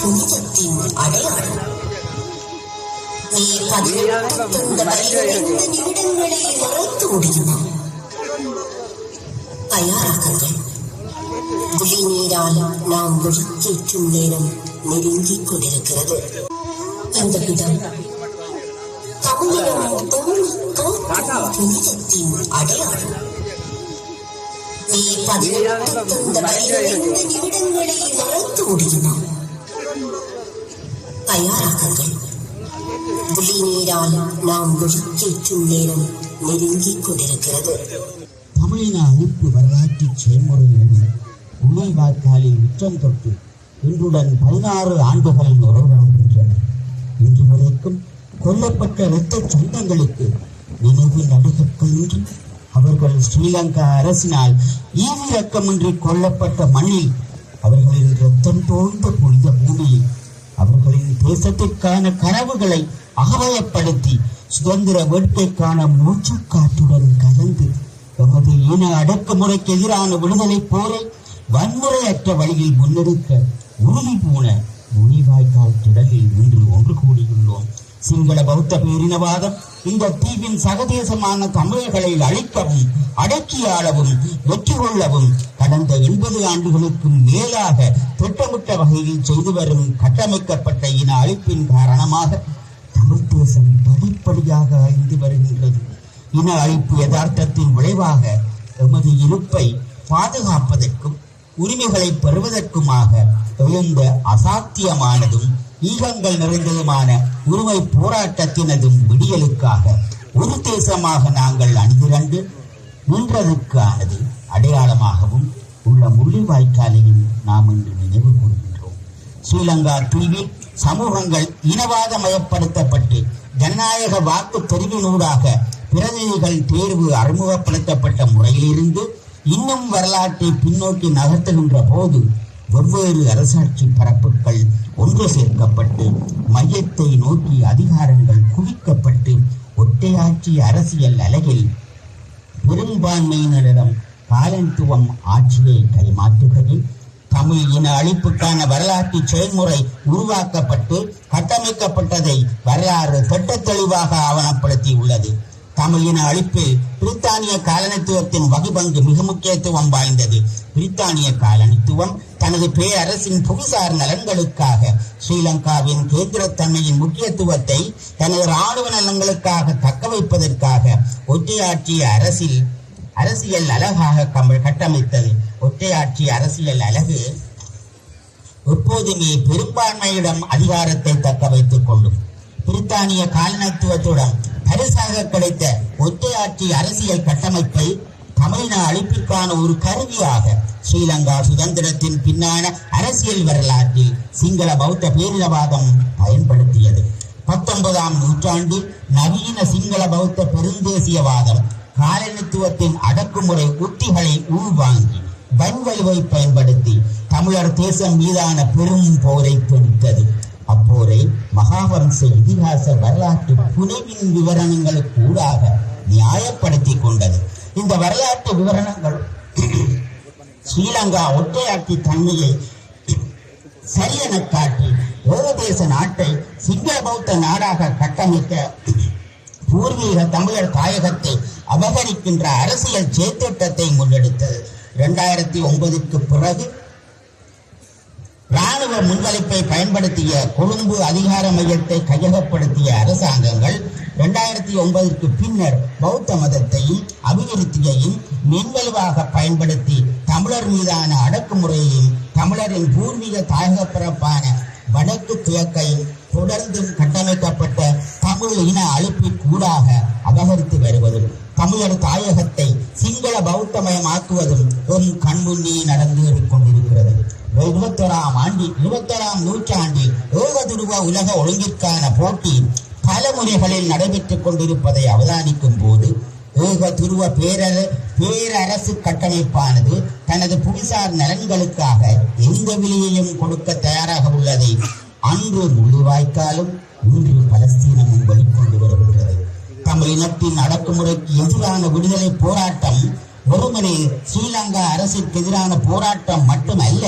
കുഞ്ഞിച്ചെത്തി അടയാണ് ഈ പതിനെട്ടത്തുണ്ട് നിബിടങ്ങളിൽ നിറത്തോടിക്കുന്നു തയ്യാറാക്കരുത് ദുരിനീരാൽ നാം ഒഴുക്കേറ്റും നേരം നെരുങ്ങിക്കൊണ്ടിരിക്കുന്നത് എന്റെ പിതം തമിഴിനും തോന്നി തോറ്റും കുഞ്ഞിച്ചെത്തി അടയാണ് ഈ പതിനെട്ടത്തുണ്ട് നിബിടങ്ങളിൽ നിറത്തോടിക്കുന്നു தயாராகுங்கள் விழி நீரால் நாம் விழித்தேற்றும் நேரம் நெருங்கிக் கொண்டிருக்கிறது தமிழின அழிப்பு வரலாற்று உண்மை முள்ளிவாய்க்காலில் உச்சம் தொட்டு இன்றுடன் பதினாறு ஆண்டுகள் உறவுகின்றன இன்று வரைக்கும் கொல்லப்பட்ட இரத்த சொந்தங்களுக்கு நினைவு நடுகற்களின்றி அவர்கள் ஸ்ரீலங்கா அரசினால் ஈவிரக்கமின்றி கொல்லப்பட்ட மண்ணில் அவர்களின் ரத்தம் தோய்ந்த புனித பூமியில் அவர்களின் தேசத்திற்கான கனவுகளை அகவயப்படுத்தி சுதந்திர வேட்கைக்கான மூச்சுக்காற்றுடன் கலந்து எமது இன அடக்குமுறைக்கு எதிரான விடுதலை போரை வன்முறையற்ற வழியில் முன்னெடுக்க உறுதி போன முனிவாய்க்கால் திடலில் இன்று ஒன்று கூடியுள்ளோம். சிங்கள பௌத்த பேரினவாதம் இந்த தீவின் சகதேசமான தமிழர்களை அழிக்கவும் அடக்கியாளவும் வெற்றி கொள்ளவும் கடந்த எண்பது ஆண்டுகளுக்கும் மேலாக திட்டமிட்ட வகையில் செய்து வரும் கட்டமைக்கப்பட்ட இன அழிப்பின் காரணமாக தமிழ் தேசம் படிப்படியாக அழிந்து வருகின்றது. இன அழிப்பு யதார்த்தத்தின் விளைவாக எமது இருப்பை பாதுகாப்பதற்கும் உரிமைகளை பெறுவதற்குமாக எழுந்த அசாத்தியமானதும் ஈகங்கள் நிறைந்ததுமான உரிமை போராட்டத்தினதும் விடியலுக்காக ஒரு தேசமாக நாங்கள் அணிதிரண்டு நின்றதுக்கானது அடையாளமாகவும் உள்ள முள்ளிவாய்க்காலையும் நாம் இன்று நினைவு கூறுகின்றோம் ஸ்ரீலங்கா தீவில் சமூகங்கள் இனவாத மயப்படுத்தப்பட்டு ஜனநாயக வாக்கு தெரிவினூடாக பிரதிநிதிகள் தேர்வு அறிமுகப்படுத்தப்பட்ட முறையிலிருந்து இன்னும் வரலாற்றை பின்னோக்கி நகர்த்துகின்ற போது வெவ்வேறு அரசாட்சி பரப்புகள் ஒன்று சேர்க்கப்பட்டு மையத்தை நோக்கி அதிகாரங்கள் குவிக்கப்பட்டு ஒற்றையாட்சி அரசியல் அலகில் பெரும்பான்மையினரிடம் காலனித்துவம் ஆட்சியை கைமாற்றுகிறது. தமிழ் இன அழிப்புக்கான வரலாற்று செயல்முறை உருவாக்கப்பட்டு கட்டமைக்கப்பட்டதை வரலாறு திட்ட தெளிவாக ஆவணப்படுத்தி உள்ளது தமிழ் இன அழிப்பில் பிரித்தானிய காலனித்துவத்தின் வகுபங்கு மிக முக்கியத்துவம் வாய்ந்தது. பிரித்தானிய காலனித்துவம் தனது பேரரசின் புவிசார் நலன்களுக்காக ஸ்ரீலங்காவின் கேந்திரத்தன்மையின் முக்கியத்துவத்தை தனது இராணுவ நலன்களுக்காக தக்க வைப்பதற்காக ஒற்றையாற்றிய அரசில் அரசியல் அழகாக கட்டமைத்தது. ஒற்றையாட்சி அரசியல் அழகு எப்போதுமே பெரும்பான்மையிடம் அதிகாரத்தை தக்க வைத்துக் கொள்ளும். பிரித்தானிய காலனித்துவத்துடன் பரிசாக கிடைத்த ஒற்றையாட்சி அரசியல் கட்டமைப்பை தமிழின அழிப்பிற்கான ஒரு கருவியாக ஸ்ரீலங்கா சுதந்திரத்தின் பின்னான அரசியல் வரலாற்றில் சிங்கள பௌத்த பேரினவாதம் பயன்படுத்தியது. பத்தொன்பதாம் நூற்றாண்டில் நவீன சிங்கள பௌத்த பெருந்தேசியவாதம் காலனித்துவத்தின் அடக்குமுறை உத்திகளை உள்வாங்கி வன்வலுவை பயன்படுத்தி தமிழர் தேசம் மீதான பெரும் போரை தொடுத்தது. அப்போரை மகாவம்ச இதிகாச வரலாற்று புனைவின் விவரணங்களுக்கு கூடாக நியாயப்படுத்தி கொண்டது இந்த வரலாற்று விவரணங்கள் ஸ்ரீலங்கா ஒற்றையாட்சி தன்மையை சரியென காட்டி ஏகதேச நாட்டை சிங்கள பௌத்த நாடாக கட்டமைக்க பூர்வீக தமிழர் தாயகத்தை அபகரிக்கின்ற அரசியல் செயற்திட்டத்தை முன்னெடுத்தது. இரண்டாயிரத்தி ஒன்பதுக்கு பிறகு ராணுவ முன்வலிப்பை பயன்படுத்திய கொழும்பு அதிகார மையத்தை கையகப்படுத்திய அரசாங்கங்கள் இரண்டாயிரத்தி ஒன்பதற்கு பின்னர் பௌத்த மதத்தையும் அபிவிருத்தியையும் மின்வலுவாக பயன்படுத்தி தமிழர் மீதான அடக்குமுறையையும் தமிழரின் பூர்வீக தாயக பிறப்பான வடக்கு கிழக்கையும் தொடர்ந்தும் கட்டமைக்கப்பட்ட தமிழ் இன அழிப்பிற்கூடாக அபகரித்து வருவதும் தமிழர் தாயகத்தை சிங்கள பௌத்தமயமாக்குவதும் எம் கண்முன்னே நடந்து கொண்டிருக்கிறது. இருபத்தோராம் ஆண்டில் இருபத்தோராம் நூற்றாண்டில் துருவ உலக ஒழுங்கிற்கான போட்டி பல முறைகளில் நடைபெற்றுக் கொண்டிருப்பதை அவதானிக்கும் போது ஏக துருவ பேரர பேரரசு கட்டமைப்பானது தனது புவிசார் நலன்களுக்காக எந்த விலையையும் கொடுக்க தயாராக உள்ளதை அன்று முள்ளிவாய்க்காலும் இன்று பலஸ்தீனமும் வெளிக்கொண்டு வருகின்றது. தமிழ் இனத்தின் அடக்குமுறைக்கு எதிரான விடுதலை போராட்டம் ஒருமனே ஸ்ரீலங்கா அரசிற்கு எதிரான போராட்டம் மட்டுமல்ல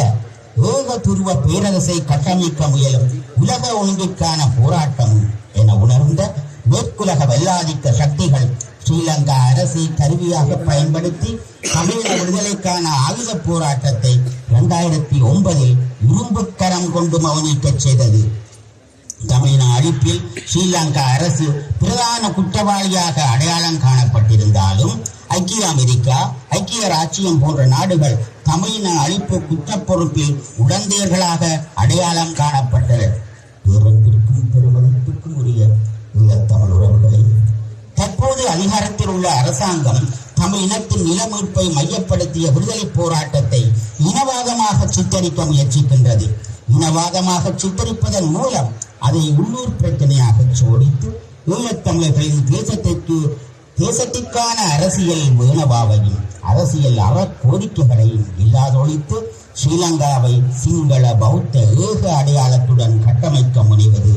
ஏக பேரரசை கட்டமைக்க முயலும் உலக ஒழுங்கிற்கான போராட்டம் என உணர்ந்த மேற்குலக வல்லாதிக்க சக்திகள் ஸ்ரீலங்கா அரசை கருவியாக பயன்படுத்தி தமிழக விடுதலைக்கான ஆயுத போராட்டத்தை இரண்டாயிரத்தி ஒன்பதில் இரும்புக்கரம் கொண்டு மௌனிக்கச் செய்தது. தமிழின அழிப்பில் ஸ்ரீலங்கா அரசு பிரதான குற்றவாளியாக அடையாளம் காணப்பட்டிருந்தாலும் ஐக்கிய அமெரிக்கா ஐக்கிய ராச்சியம் போன்ற நாடுகள் தமிழின அழிப்பு குற்ற பொறுப்பில் உடந்தையர்களாக அடையாளம் காணப்பட்டனர் பேரத்திற்கும் உரிய தமிழ் உறவுகளை தற்போது அதிகாரத்தில் உள்ள அரசாங்கம் தமிழ் இனத்தின் நிலமீட்பை மையப்படுத்திய விடுதலை போராட்டத்தை இனவாதமாக சித்தரிக்க முயற்சிக்கின்றது. இனவாதமாக சித்தரிப்பதன் மூலம் அதை உள்ளூர் பிரச்சனையாக சோடித்து ஈழத்தமிழர்களின் தேசத்திற்கு தேசத்திற்கான அரசியல் வேணபாவையும் அரசியல் அறக்கோரிக்கைகளையும் இல்லாதொழித்து ஸ்ரீலங்காவை சிங்கள பௌத்த ஏக அடையாளத்துடன் கட்டமைக்க முனைவது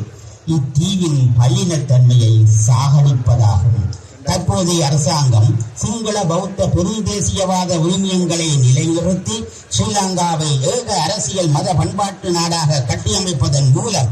இத்தீவின் பல்லினத்தன்மையை சாகடிப்பதாகும். தற்போதைய அரசாங்கம் சிங்கள பௌத்த பெருந்தேசியவாத விழுமியங்களை நிலைநிறுத்தி ஸ்ரீலங்காவை ஏக அரசியல் மத பண்பாட்டு நாடாக கட்டியமைப்பதன் மூலம்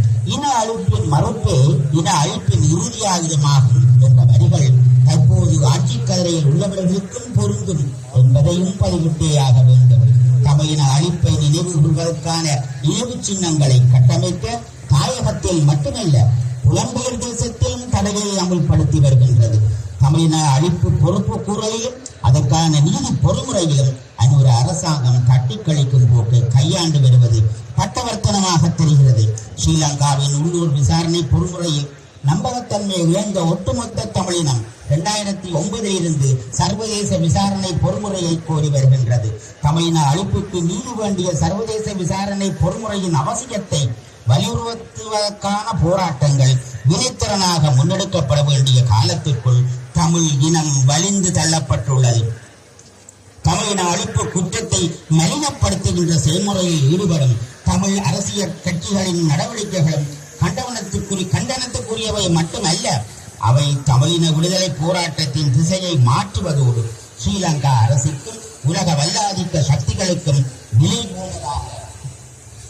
இன அழிப்பின் மறுப்பே இன அழிப்பின் இறுதி என்ற வரிகள் தற்போது ஆட்சிக் கதிரையில் உள்ளவர்களுக்கும் பொருந்தும் என்பதையும் பதிவிட்டேயாக வேண்டும். தமையின அழிப்பை நினைவு கூறுவதற்கான நினைவு சின்னங்களை கட்டமைக்க தாயகத்தில் மட்டுமல்ல புலம்பெயர் தேசத்திலும் தடையை அமல்படுத்தி வருகின்றது. தமிழின அழிப்பு பொறுப்பு கூறலிலும் அதற்கான நீதி பொறுமுறையிலும் அன்னொரு அரசாங்கம் தட்டி கழிக்கும் போக்கை கையாண்டு வருவது பட்டவர்த்தனமாக தெரிகிறது. ஸ்ரீலங்காவின் உள்ளூர் விசாரணை பொறுமுறையில் நம்பகத்தன்மை இழந்த ஒட்டுமொத்த தமிழினம் இரண்டாயிரத்தி ஒன்பதில் இருந்து சர்வதேச விசாரணை பொறுமுறையை கோரி வருகின்றது. தமிழின அழிப்புக்கு நீதி வேண்டிய சர்வதேச விசாரணை பொறுமுறையின் அவசியத்தை வலியுறுத்துவதற்கான போராட்டங்கள் வினைத்திறனாக முன்னெடுக்கப்பட வேண்டிய காலத்திற்குள் தமிழ் இனம் வலிந்து தள்ளப்பட்டுள்ளது. தமிழின அழிப்பு குற்றத்தை மலினப்படுத்துகின்ற செயல்முறையில் ஈடுபடும் தமிழ் அரசியல் கட்சிகளின் நடவடிக்கைகளும் கண்டவனத்துக்குரிய கண்டனத்துக்குரியவை மட்டுமல்ல அவை தமிழின விடுதலை போராட்டத்தின் திசையை மாற்றுவதோடு ஸ்ரீலங்கா அரசுக்கும் உலக வல்லாதிக்க சக்திகளுக்கும் விலை போனதாக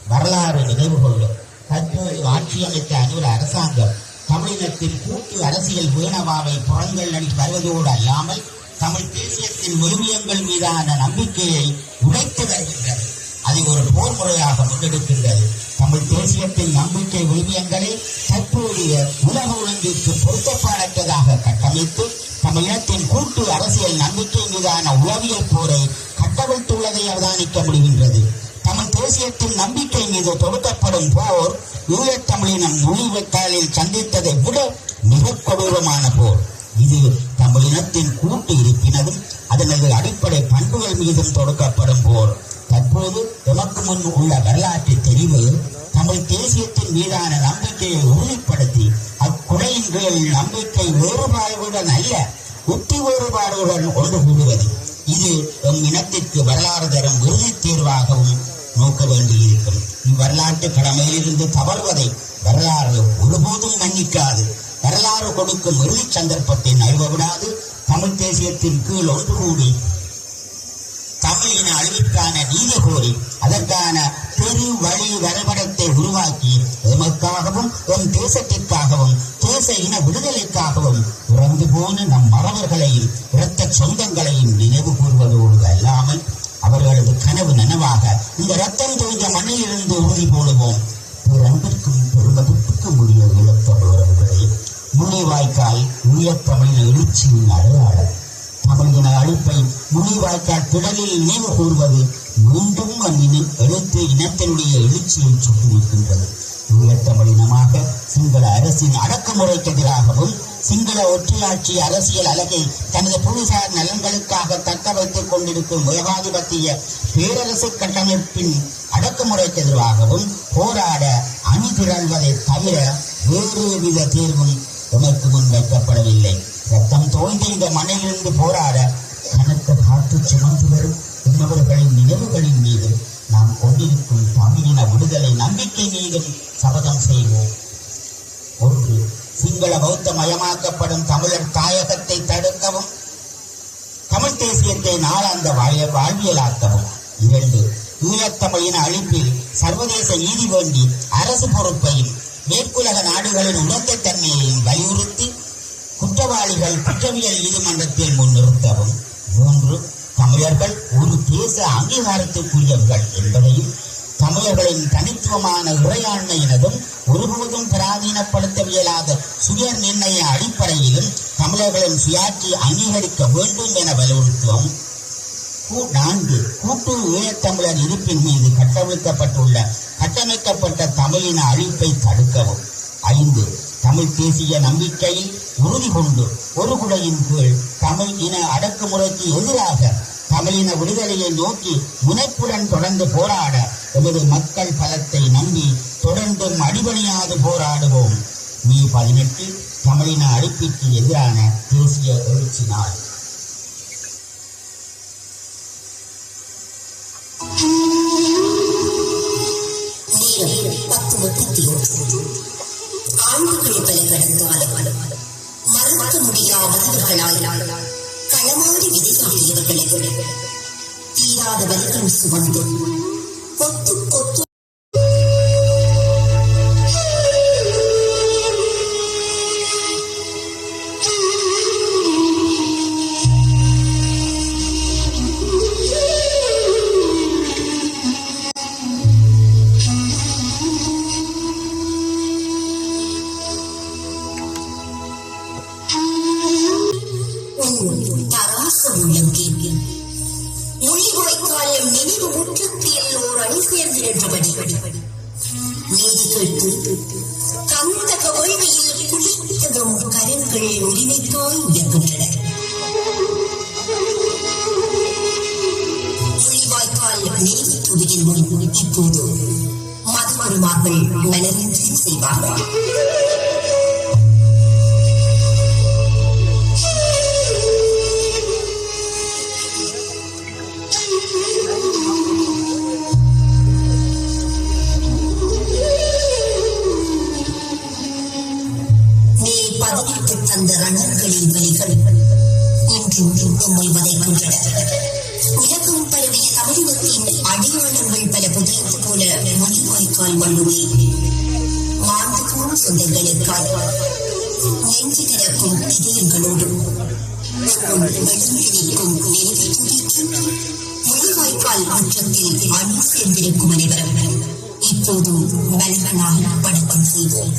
வரலாறு நினைவு கொள்ளும். தற்போது ஆட்சியமைத்த அனுர அரசாங்கம் தமிழினத்தின் கூட்டு அரசியல் வேணவாவை புறங்கள் அளித்து வருவதோடு அல்லாமல் தமிழ் தேசியத்தின் முழுமியங்கள் மீதான நம்பிக்கையை உடைத்து வருகின்றது. அதை ஒரு போர் முறையாக முன்னெடுக்கின்றது தமிழ் தேசியத்தின் நம்பிக்கை உரிமையங்களை தற்போதைய உலக ஒழுங்கிற்கு பொருத்தப்பாடற்றதாக கட்டமைத்து தமிழினத்தின் கூட்டு அரசியல் நம்பிக்கை மீதான உளவியல் போரை கட்டவிழ்த்துள்ளதை அவதானிக்க முடிகின்றது. தமிழ் தேசியத்தின் நம்பிக்கை மீது தொடுக்கப்படும் போர் ஈழத்தமிழினம் நுழைவுத்தாளில் சந்தித்ததை விட மிக கொடூரமான போர். இது தமிழினத்தின் கூட்டு இருப்பினதும் அதனது அடிப்படை பண்புகள் மீதும் தொடுக்கப்படும் போர். தற்போது எமக்கு முன் உள்ள வரலாற்று தெரிவு தமிழ் தேசியத்தின் மீதான நம்பிக்கையை உறுதிப்படுத்தி அக்குறையின் கீழ் நம்பிக்கை வேறுபாடுகளுடன் அல்ல உத்தி வேறுபாடுகளுடன் ஒன்று கூடுவது இது எம் இனத்திற்கு வரலாறு தரும் இறுதி தேர்வாகவும் நோக்க வேண்டியிருக்கும். இவ்வரலாற்று கடமையிலிருந்து தவறுவதை வரலாறு ஒருபோதும் மன்னிக்காது. வரலாறு கொடுக்கும் இறுதி சந்தர்ப்பத்தை நழுவ விடாது. தமிழ் தேசியத்தின் கீழ் ஒன்று கூடி தமிழின அழிவுக்கான நீதி கோரி அதற்கான பெரு வழி வரைபடத்தை உருவாக்கி எமக்காகவும் எம் தேசத்திற்காகவும் தேச இன விடுதலைக்காகவும் இறந்து போன நம் மறவர்களையும் இரத்த சொந்தங்களையும் நினைவு கூறுவதோடு அல்லாமல் அவர்களது கனவு நனவாக இந்த ரத்தம் தோய்ந்த மண்ணிலிருந்து உறுதி போடுவோம். அன்பிற்கும் பெருமதிப்புக்கும் உரிய ஈழத்தமிழர்களை முனைவாய்க்கால் தமிழின் எழுச்சியின் அடையாளம். தமிழின அழிப்பை முனிவாய்க்கால் திடலில் நினைவு கூறுவது மீண்டும் அந்நினை எழுத்து இனத்தினுடைய எழுச்சியை சுட்டு நிற்கின்றது ஈழத்தமிழினமாக சிங்கள அரசின் அடக்குமுறைக்கு எதிராகவும் சிங்கள ஒற்றையாட்சி அரசியல் அலகை தனது புவிசார் நலன்களுக்காக தக்க வைத்துக் கொண்டிருக்கும் ஏகாதிபத்திய பேரரசு கட்டமைப்பின் அடக்குமுறைக்கு எதிராகவும் போராட அணி திரள்வதை தவிர வேறு வித தேர்வும் உனக்கு முன் வைக்கப்படவில்லை. ரத்தம் தோய்ந்த இந்த மண்ணிலிருந்து போராட கனத்த காற்று சுமந்து வரும் இன்னவர்களின் நினைவுகளின் மீது நாம் கொண்டிருக்கும் தமிழின விடுதலை நம்பிக்கை மீதும் சபதம் செய்வோம். ஒன்று சிங்கள பௌத்த மயமாக்கப்படும் தமிழர் தாயகத்தை தடுக்கவும் தமிழ் தேசியத்தை நாளாந்த வாழ வாழ்வியலாக்கவும். இரண்டு ஈழத்தமிழின அழிப்பில் சர்வதேச நீதி வேண்டி அரசு பொறுப்பையும் மேற்குலக நாடுகளின் உணர்த்தன்மையையும் வலியுறுத்தி குற்றவாளிகள் குற்றவியல் நீதிமன்றத்தில் முன்னிறுத்தவும். மூன்று தமிழர்கள் ஒரு தேச அங்கீகாரத்துக்குரியவர்கள் என்பதையும் தமிழர்களின் தனித்துவமான இறையாண்மையினதும் ஒருபோதும் பராதீனப்படுத்தவியலாத சுய நிர்ணய அடிப்படையிலும் தமிழர்களின் சுயாட்சி அங்கீகரிக்க வேண்டும் என வலியுறுத்துவோம். நான்கு கூட்டு ஈழத்தமிழர் இருப்பின் மீது கட்டமைக்கப்பட்டுள்ள கட்டமைக்கப்பட்ட தமிழின அழிப்பை தடுக்கவும். ஐந்து தமிழ் தேசிய நம்பிக்கையில் உறுதி கொண்டு ஒரு குடையின் கீழ் தமிழ் இன அடக்குமுறைக்கு எதிராக தமிழின விடுதலையை நோக்கி முனைப்புடன் தொடர்ந்து போராட எமது மக்கள் பலத்தை நம்பி தொடர்ந்தும் அடிபணியாது போராடுவோம். மே பதினெட்டு தமிழின அழிப்பிற்கு எதிரான தேசிய எழுச்சி நாள். முப்பத்தி ஆண்டுகள் பல கடந்தாலும் மறக்க முடியாதவர்களால் களமாடி விதையாடியவர்களை தீராத வரிகள் சுமந்து கொத்து கரங்கள் உரிமைக்காய் உயர்கின்றன மொழிவாய்க்கால் நினைவு துதியின் முன் இப்போது மதகுருமார்கள் மனதின்றி செய்வார்கள் இன்றும் நம்மை விதைக்கின்றன உலகம் பரவிய தமிழினத்தின் அடையாளங்கள் பல புதைந்து போல மொழிவாய்க்கால் மண்ணுமே போன சொந்தங்களுக்காய் நெஞ்சு திறக்கும் இதயங்களோடும் வெளியில் நிற்கும் நினைவு துடிக்கும் மொழிவாய்க்கால் மாற்றத்தில் அணி சேர்ந்திருக்கும் அனைவரும் இப்போது மலர்களால் வணக்கம் செய்வோம்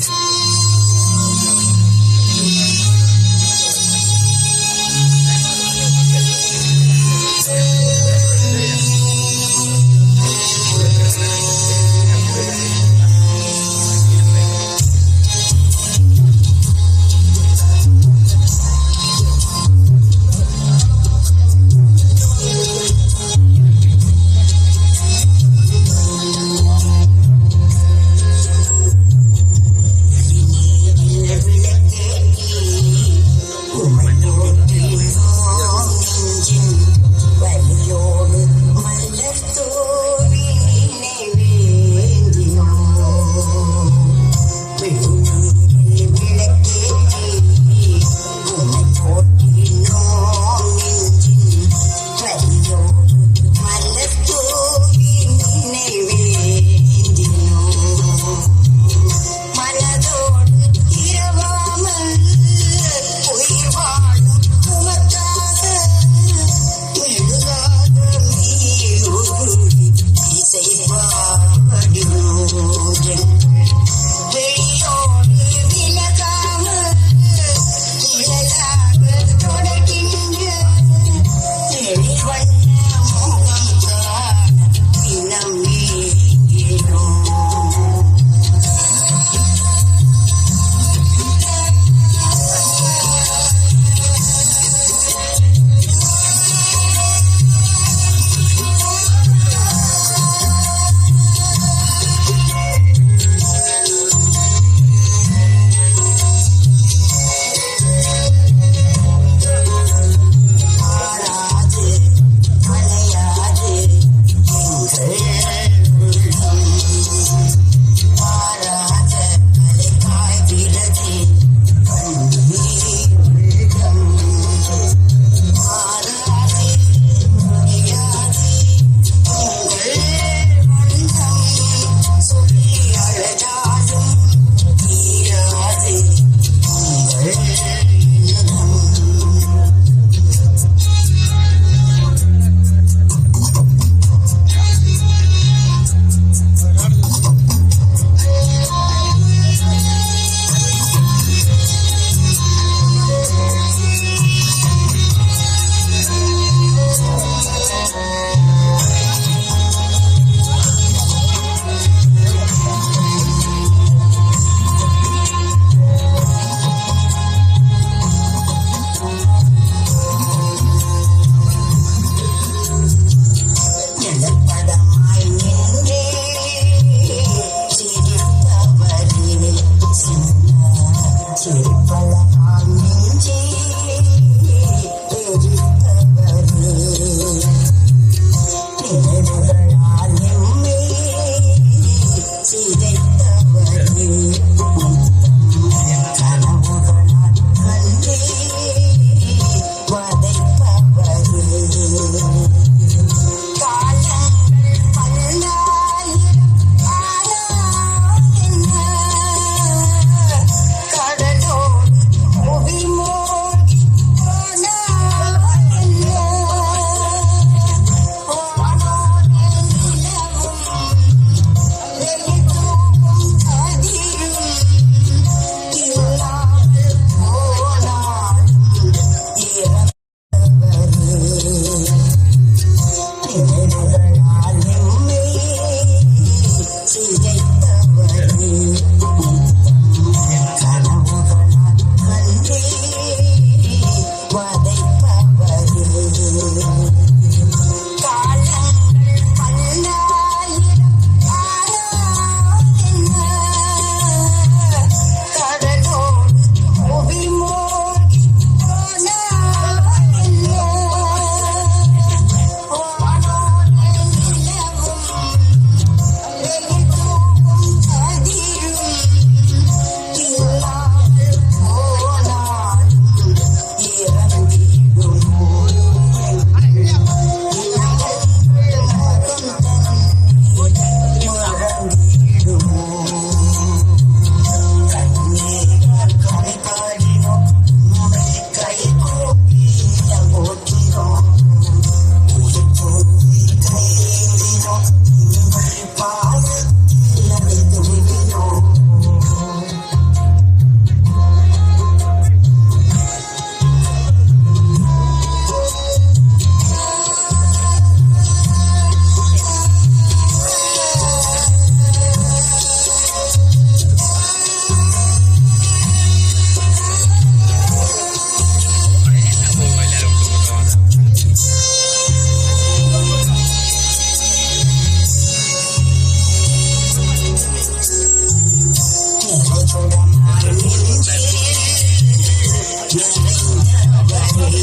Thank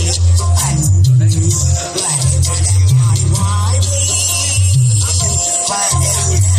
you.